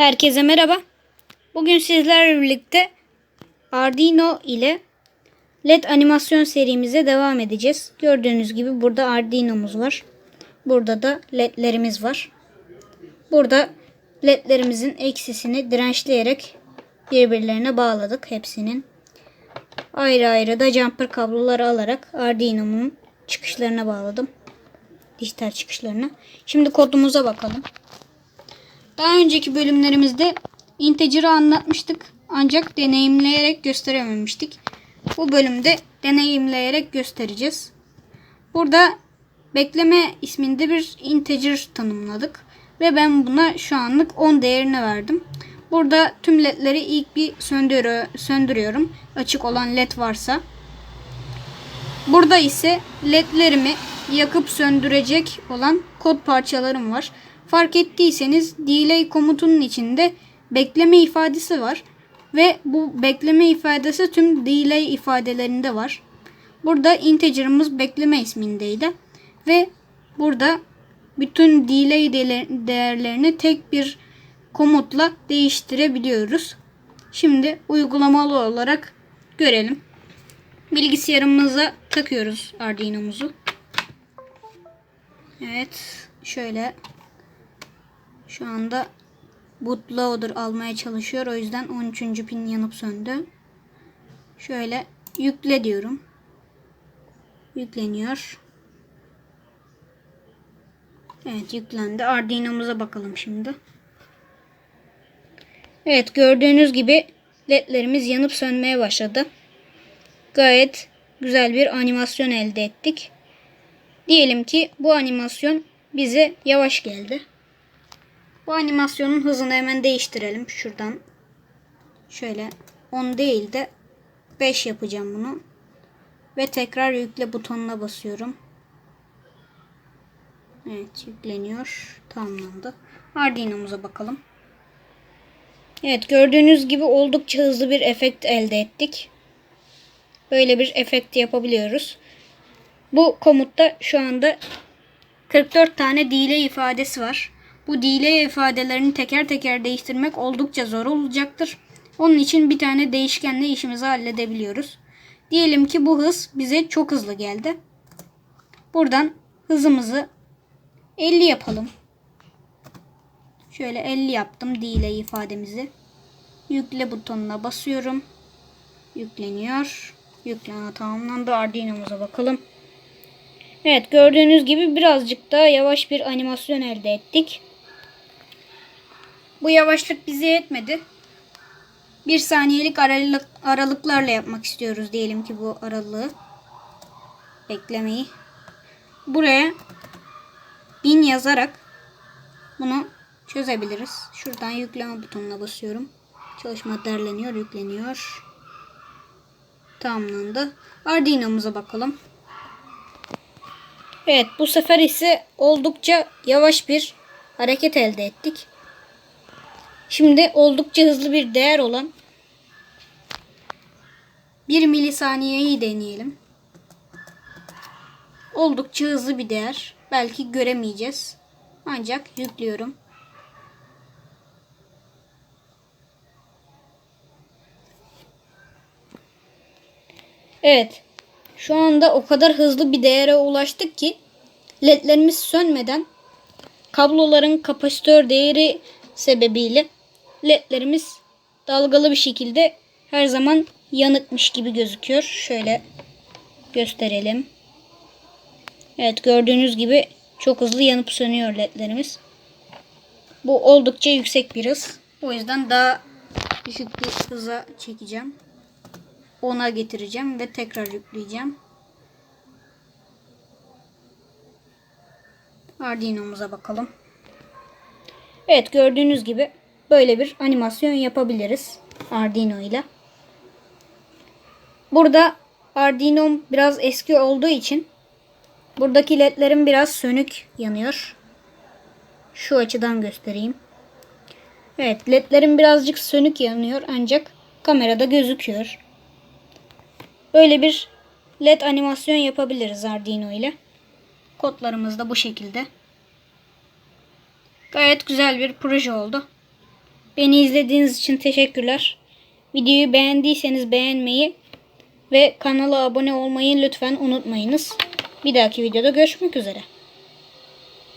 Herkese merhaba. Bugün sizlerle birlikte Arduino ile LED animasyon serimize devam edeceğiz. Gördüğünüz gibi burada Arduino'muz var. Burada da LED'lerimiz var. Burada LED'lerimizin eksisini dirençleyerek birbirlerine bağladık hepsinin. Ayrı ayrı da jumper kabloları alarak Arduino'nun çıkışlarına bağladım. Dijital çıkışlarına. Şimdi kodumuza bakalım. Daha önceki bölümlerimizde integer'ı anlatmıştık ancak deneyimleyerek gösterememiştik. Bu bölümde deneyimleyerek göstereceğiz. Burada bekleme isminde bir integer tanımladık ve ben buna şu anlık 10 değerini verdim. Burada tüm ledleri ilk bir söndürü, söndürüyorum. Açık olan led varsa. Burada ise ledlerimi yakıp söndürecek olan kod parçalarım var. Fark ettiyseniz delay komutunun içinde bekleme ifadesi var. Ve bu bekleme ifadesi tüm delay ifadelerinde var. Burada integer'ımız bekleme ismindeydi. Ve burada bütün delay değerlerini tek bir komutla değiştirebiliyoruz. Şimdi uygulamalı olarak görelim. Bilgisayarımıza takıyoruz Arduino'muzu. Evet. Şöyle şu anda bootloader almaya çalışıyor. O yüzden 13. pin yanıp söndü. Şöyle yükle diyorum. Yükleniyor. Evet yüklendi. Arduino'muza bakalım şimdi. Evet gördüğünüz gibi ledlerimiz yanıp sönmeye başladı. Gayet güzel bir animasyon elde ettik. Diyelim ki bu animasyon bize yavaş geldi. Bu animasyonun hızını hemen değiştirelim. Şuradan şöyle 10 değil de 5 yapacağım bunu. Ve tekrar yükle butonuna basıyorum. Evet yükleniyor. Tamamlandı. Arduino'muza bakalım. Evet gördüğünüz gibi oldukça hızlı bir efekt elde ettik. Böyle bir efekt yapabiliyoruz. Bu komutta şu anda 44 tane delay ifadesi var. Bu delay ifadelerini teker teker değiştirmek oldukça zor olacaktır. Onun için bir tane değişkenle işimizi halledebiliyoruz. Diyelim ki bu hız bize çok hızlı geldi. Buradan hızımızı 50 yapalım. Şöyle 50 yaptım delay ifademizi. Yükle butonuna basıyorum. Yükleniyor. Yükleme tamamlandı. Arduino'muza bakalım. Evet gördüğünüz gibi birazcık daha yavaş bir animasyon elde ettik. Bu yavaşlık bize yetmedi. Bir saniyelik aralık, aralıklarla yapmak istiyoruz diyelim ki bu aralığı. Beklemeyi. Buraya bin yazarak bunu çözebiliriz. Şuradan yükleme butonuna basıyorum. Çalışma derleniyor, yükleniyor. Tamamlandı. Arduino'muza bakalım. Evet bu sefer ise oldukça yavaş bir hareket elde ettik. Şimdi oldukça hızlı bir değer olan 1 milisaniyeyi deneyelim. Oldukça hızlı bir değer. Belki göremeyeceğiz. Ancak yüklüyorum. Evet. Şu anda o kadar hızlı bir değere ulaştık ki ledlerimiz sönmeden kabloların kapasitör değeri sebebiyle ledlerimiz dalgalı bir şekilde her zaman yanıkmış gibi gözüküyor. Şöyle gösterelim. Evet gördüğünüz gibi çok hızlı yanıp sönüyor ledlerimiz. Bu oldukça yüksek bir hız. O yüzden daha düşük bir hıza çekeceğim. 10'a getireceğim ve tekrar yükleyeceğim. Arduino'muza bakalım. Evet gördüğünüz gibi böyle bir animasyon yapabiliriz Arduino ile. Burada Arduino biraz eski olduğu için buradaki ledlerim biraz sönük yanıyor. Şu açıdan göstereyim. Evet ledlerim birazcık sönük yanıyor ancak kamerada gözüküyor. Böyle bir led animasyon yapabiliriz Arduino ile. Kodlarımız da bu şekilde. Gayet güzel bir proje oldu. Beni izlediğiniz için teşekkürler. Videoyu beğendiyseniz beğenmeyi ve kanala abone olmayı lütfen unutmayınız. Bir dahaki videoda görüşmek üzere.